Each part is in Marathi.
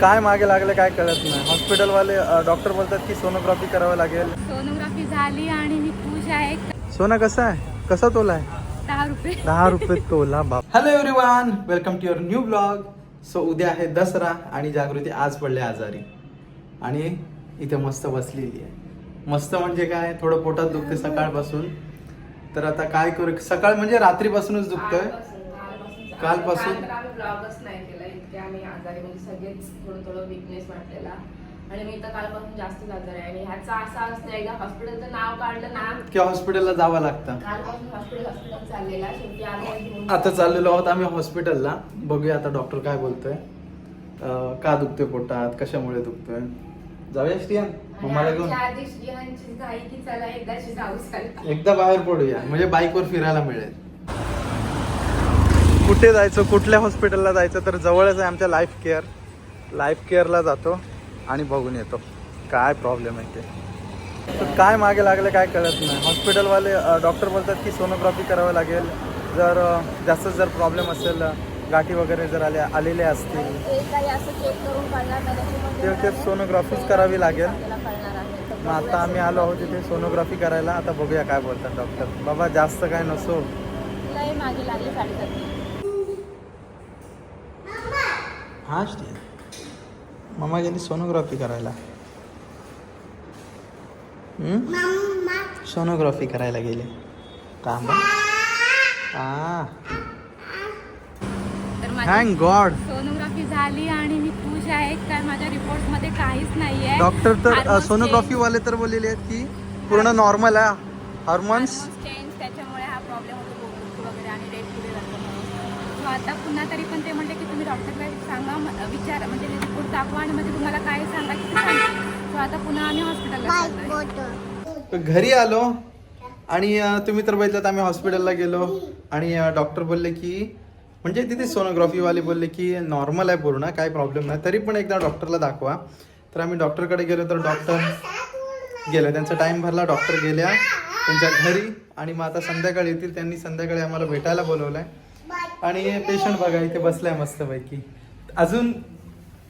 काय मागे लागले काय कळत नाही. हॉस्पिटलवाले डॉक्टर बोलतात की सोनोग्राफी करावं लागेल. सोनोग्राफी झाली आणि मी खुश आहे. सोना कसा आहे? कसा तोला आहे? दहा रुपये. दहा रुपये तोला बाप. Hello everyone welcome to your new blog so उद्या आहे दसरा आणि जागृती आज पडले आजारी. आणि इथे मस्त बसलेली आहे. मस्त म्हणजे काय? थोडं पोटात दुखते सकाळपासून. तर आता काय करू? सकाळ म्हणजे रात्रीपासूनच दुखतोय. कालपासून? ब्लॉगच नाही केला. इतके आम्ही आजारी म्हणजे सगळेच थोडं थोडं विकनेस वाटलेला. आणि मी तर कालपासून जास्त आजारी आहे. आणि ह्याचा असा असतं एकदा हॉस्पिटलचं नाव काढलं ना. की हॉस्पिटलला जावं लागतं. कालपासून हॉस्पिटल हॉस्पिटल चाललेला. शेवटी घेऊन आता चाललेलो आहोत आम्ही हॉस्पिटलला बघूया आता डॉक्टर काय बोलतोय. अं, का दुखतोय पोटात? कशामुळे दुखतोय? जाऊया श्रियान मला घेऊन. आमच्या आधी श्रीहांची घाई की चला एकदाची जाऊच चालता एकदा बाहेर पडूया. म्हणजे बाईकवर फिरायला मिळेल. कुठे जायचं कुठल्या हॉस्पिटलला जायचं तर जवळच आहे आमच्या लाईफ केअर लाईफ केअरला जातो आणि बघून येतो. काय प्रॉब्लेम आहे ते. तर काय मागे लागले काय कळत नाही. हॉस्पिटलवाले डॉक्टर बोलतात की सोनोग्राफी करावं लागेल. जर जास्त जर प्रॉब्लेम असेल गाठी वगैरे जर आल्या आलेले असतील. ते ते- सोनोग्राफीच करावी लागेल. मग आता आम्ही आलो आहोत तिथे सोनोग्राफी करायला. आता बघूया काय बोलतात डॉक्टर बाबा जास्त काय नसो. मागे हा मम्मा गेली सोनोग्राफी करायला. सोनोग्राफी करायला गेले. हा माझी थँक गॉड सोनोग्राफी झाली आणि मी खुश आहे कारण माझ्या रिपोर्टमध्ये काहीच नाहीये. डॉक्टर तर सोनोग्राफी वाले तर बोललेले आहेत की पूर्ण नॉर्मल आहे. हार्मोन्स hormones change, त्याच्यामुळे हा प्रॉब्लेम होतो बोगस वगैरे आणि रेट पुढे जातो म्हणून. मग आता पुन्हा तरी पण ते म्हणले की तुम्ही डॉक्टरला सांगा विचार म्हणजे रिपोर्ट दाखवा आणि म्हणजे तुम्हाला काय सांगा की आता पुन्हा आम्ही हॉस्पिटलला घरी आलो आणि तुम्ही तर बघितलं आम्ही हॉस्पिटलला गेलो आणि डॉक्टर बोलले की म्हणजे तिथे सोनोग्राफीवाले बोलले की नॉर्मल आहे पूर्ण काही प्रॉब्लेम नाही तरी पण एकदा डॉक्टरला दाखवा. तर आम्ही डॉक्टरकडे गेलो तर डॉक्टर गेले. त्यांचा टाईम भरला डॉक्टर गेल्या त्यांच्या घरी आणि मग आता संध्याकाळी येतील. त्यांनी संध्याकाळी आम्हाला भेटायला बोलवलं आहे आणि पेशंट बघा इथे बसलाय मस्तपैकी. अजून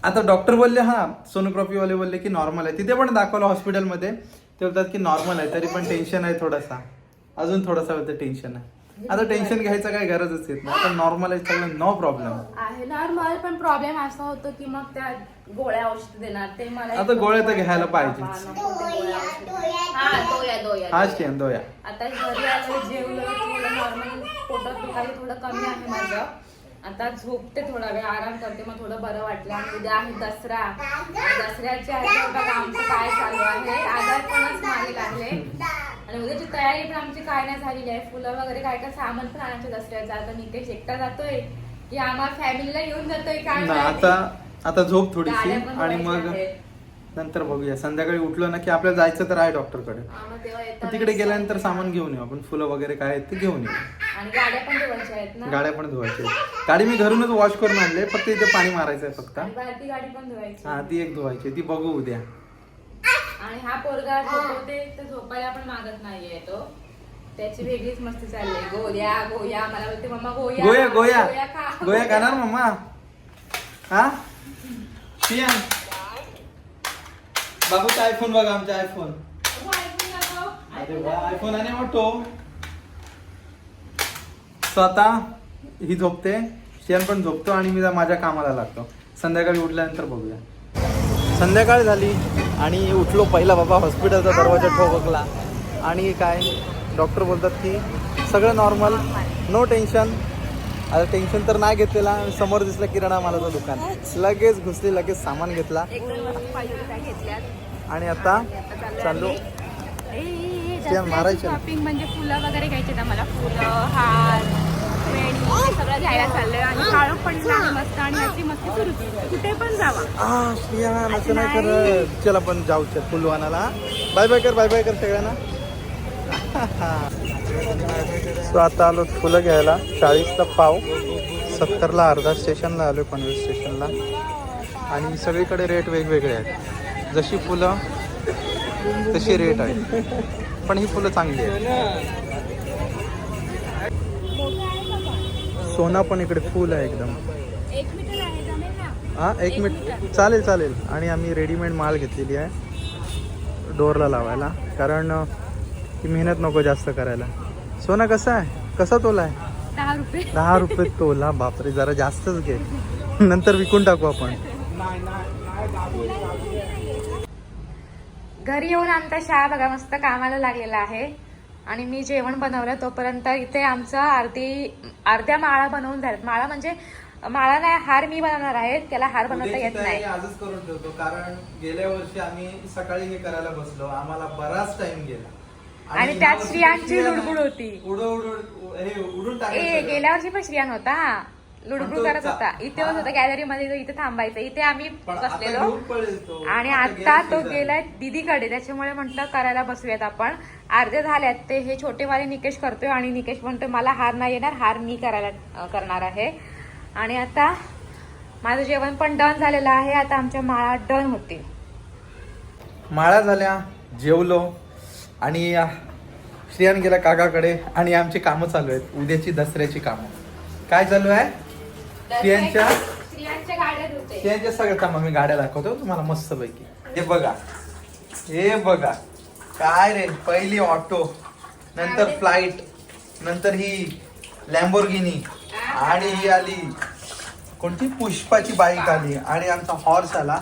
आता डॉक्टर बोलले हा सोनोग्राफी वाले बोलले की नॉर्मल आहे. तिथे पण दाखवलं हॉस्पिटलमध्ये ते बोलतात की नॉर्मल आहे तरी पण टेन्शन आहे थोडासा. अजून थोडासा होतं टेन्शन आहे. आता टेन्शन घ्यायचं काय गरजच येत नाही. आता नॉर्मल आहे सगळं नो प्रॉब्लेम आहे नॉर्मल पण प्रॉब्लेम असा होतो की मग त्या गोळ्या औषध देणार. ते मला आता गोळ्या तर घ्यायला पाहिजेच. औषध. हा दोया दोया हा स्टेन दोया आता घरी आलं जेवलं थोडं नॉर्मल पोटात दुखायला थोडं कमी आहे माझं. आता झोपते थोडा वेळ आराम करते मग थोडं बरं वाटलं. आणि उद्या आहे दसरा. दसऱ्याच्या आधी बघा आमचं काय चालू आहे? आजारपणच मागे लागले? आणि उद्याची तयारी पण आमची काय नाही झालेली आहे. फुलं वगैरे काय काय सामान पण आणायचं दसऱ्याचं आता नितेश एकटा जातोय की आम्हाला फॅमिलीला घेऊन जातोय काय. आता आता झोप थोडीशी आणि मग. नंतर बघूया. संध्याकाळी उठलो ना की आपल्याला जायचं तर आहे डॉक्टरकडे. पण येताना तिकडे गेल्यानंतर सामान घेऊन येऊ आपण. फुलं वगैरे काय आहेत ते घेऊन येऊ. आणि गाड्या पण धुवायच्या आहेत ना. गाड्या पण धुवायच्या. गाडी मी घरूनच वॉश करून आणले फक्त इथे पाणी मारायचं आहे फक्त. आणि बाहेरची गाडी पण धुवायची. हा ती एक धुवायची ती बघू उद्या. आणि हा पोरगा झोपवते तर झोपायला पण मागत नाहीये तो. त्याची वेगळीच मस्ती चालली आहे. गोया गोया मला बोलते मम्मा गोया गोया गोया. खा. गोया खाणार मम्मा? हा? पियान बाबूचा आयफोन बघा आमचा आयफोन हो, ऐकून. अरे वा आयफोन आणि ऑटो स्वतः ही झोपते शियान पण झोपतो आणि मी माझ्या कामाला लागतो. संध्याकाळी उठल्यानंतर बघूया. संध्याकाळ झाली आणि उठलो पहिला बाबा हॉस्पिटलचा दरवाजा ठोकला. आणि काय डॉक्टर बोलतात की सगळं नॉर्मल नो टेन्शन आता टेन्शन तर नाही घेतलेला समोर दिसलं किराणा मालाचं दुकान. लगेच घुसली लगेच सामान घेतला. आणि आता चाललो मारायचं. शॉपिंग म्हणजे फुलं वगैरे घ्यायचे आम्हाला. फुलं हार. वेणी सगळं घ्यायला चाललंय आणि काळं पडलं आहे मस्त आणि ह्याची मस्ती सुरू कुठे पण जावा. आ श्रिया असं नाही करत. चल आपण जाऊ चल फुलवानाला बाय बाय कर बाय बाय कर सगळ्यांना. सो आता आलो फुलं घ्यायला. चाळीसला पाव. सत्तरला अर्धा स्टेशनला आलो पनवेल स्टेशनला. आणि सगळीकडे रेट वेगवेगळे आहेत. जशी फुलं तशी रेट आहे. पण ही फुलं चांगली आहेत. सोना पण इकडे फुल आहे एकदम. हा एक मिनिट मीटर. चालेल चालेल. आणि आम्ही रेडीमेड माल घेतलेली आहे. डोअरला लावायला. कारण ती मेहनत नको जास्त करायला. सोना कसा आहे? कसा तोला आहे? दहा रुपये तोला? बापरे जरा जास्तच घे. नंतर विकून टाकू आपण. घरी येऊन आमचा शाळा बघा मस्त कामाला लागलेला आहे. आणि मी जेवण बनवलं तोपर्यंत इथे आमचं अर्धी अर्ध्या माळा बनवून झाल्यात. माळा म्हणजे माळा नाही हार मी बनवणार आहे. त्याला हार बनवता येत नाही. आजच करून ठेवतो कारण गेल्या वर्षी आम्ही सकाळी हे करायला बसलो. आम्हाला बराच टाइम गेला. आणि त्यात वर्षी स्त्रियांची श्रिया लुडबुड. होती. उडू उडू हे उडून गेल्या वर्षी पण श्रियान होता? लुडबुड करत होता. इथे होत होता गॅलरी मध्ये इथे थांबायचं. इथे आम्ही बसलेलो. आणि आता तो. गेलाय दीदीकडे. त्याच्यामुळे म्हटलं करायला बसूयात आपण. अर्धे झाल्यात ते. हे छोटेवाले निकेश करतोय आणि निकेश म्हणतोय मला हार नाही येणार. हार मी करायला करणार आहे. आणि आता माझं जेवण पण डन झालेलं आहे. आता आमच्या माळा डन होतील. माळा झाल्या. जेवलो. आणि श्रियान गेला काकाकडे. आणि आमची कामं चालू आहेत. उद्याची दसऱ्याची कामं. काय चालू आहे? स्त्रियांच्या स्त्रियांच्या गाड्या धुते. स्त्रियांच्या सगळ्या कामं मी गाड्या दाखवतो तुम्हाला मस्त पैकी हे बघा. हे बघा. काय रे? पहिली ऑटो नंतर फ्लाईट नंतर ही लॅम्बोर्गिनी आणि ही आली कोणती? पुष्पाची बाईक आली. आणि आमचा हॉर्स आला.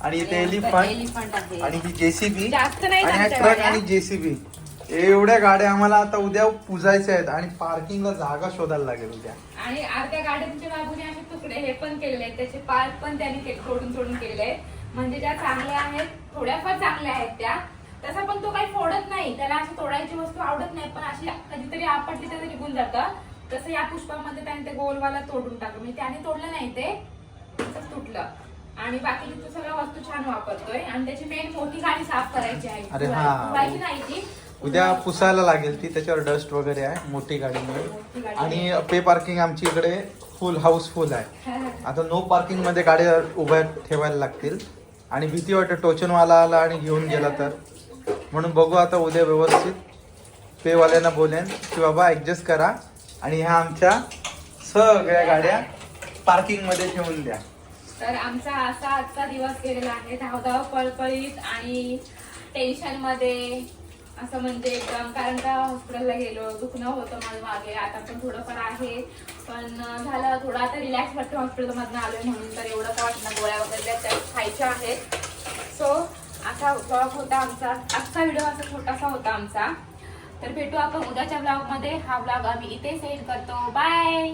आणि इथे एलिफंट आणि ही जेसीबी जास्त नाही आणि हा ट्रक. आणि जेसीबी एवढ्या गाड्या आम्हाला आता उद्या पुजायच्या आहेत आणि पार्किंगला जागा शोधायला लागेल उद्या. आणि अर्ध्या गाड्यांच्या बाजूने असे तुकडे हे पण केलेले आहेत. त्याचे पार्ट पण त्यांनी तोडून तोडून केलेले आहेत. म्हणजे ज्या चांगल्या आहेत थोड्याफार चांगल्या आहेत त्या. तसा पण तो काही फोडत नाही. त्याला अशी तोडायची वस्तू आवडत नाही पण अशी कधीतरी आपटली तर निघून जातं. तसं या पुष्पामध्ये त्याने ते गोलवाला तोडून टाकलं. म्हणजे त्याने तोडलं नाही ते. तसंच तुटलं. आणि बाकी तो सगळ्या वस्तू छान वापरतोय. आणि त्याची मेन मोठी गाडी साफ करायची आहे. हा. नाही ती. उद्या पुसायला लागेल ती त्याच्यावर डस्ट वगैरे आहे मोठी गाडीमुळे आणि पे पार्किंग आमची इकडे फुल हाऊसफुल आहे. आता नो पार्किंगमध्ये गाड्या उभ्या ठेवायला लागतील. आणि भीती वाटते टोचनवाला आला आणि घेऊन गेला तर. म्हणून बघू आता उद्या व्यवस्थित पेवाल्यांना बोलेन की बाबा ॲडजस्ट करा आणि ह्या आमच्या सगळ्या गाड्या पार्किंगमध्ये ठेवून द्या. तर आमचा असा आजचा दिवस गेलेला आहे. धावधाव पळपळीत आणि टेन्शनमध्ये असं म्हणजे एकदम कारण का हॉस्पिटलला गेलो दुखणं होतं माझं मागे आता पण थोडंफार आहे. पण झालं थोडं आता रिलॅक्स वाटतं हॉस्पिटलमधनं आलोय म्हणून तर एवढं काय वाटणं गोळ्या वगैरे त्या खायच्या आहेत. सो असा ब्लॉग होता आमचा. आजचा व्हिडिओ असा छोटासा होता आमचा. तर भेटू आपण उद्याच्या ब्लॉगमध्ये हा ब्लॉग आम्ही इथे सेंड करतो. बाय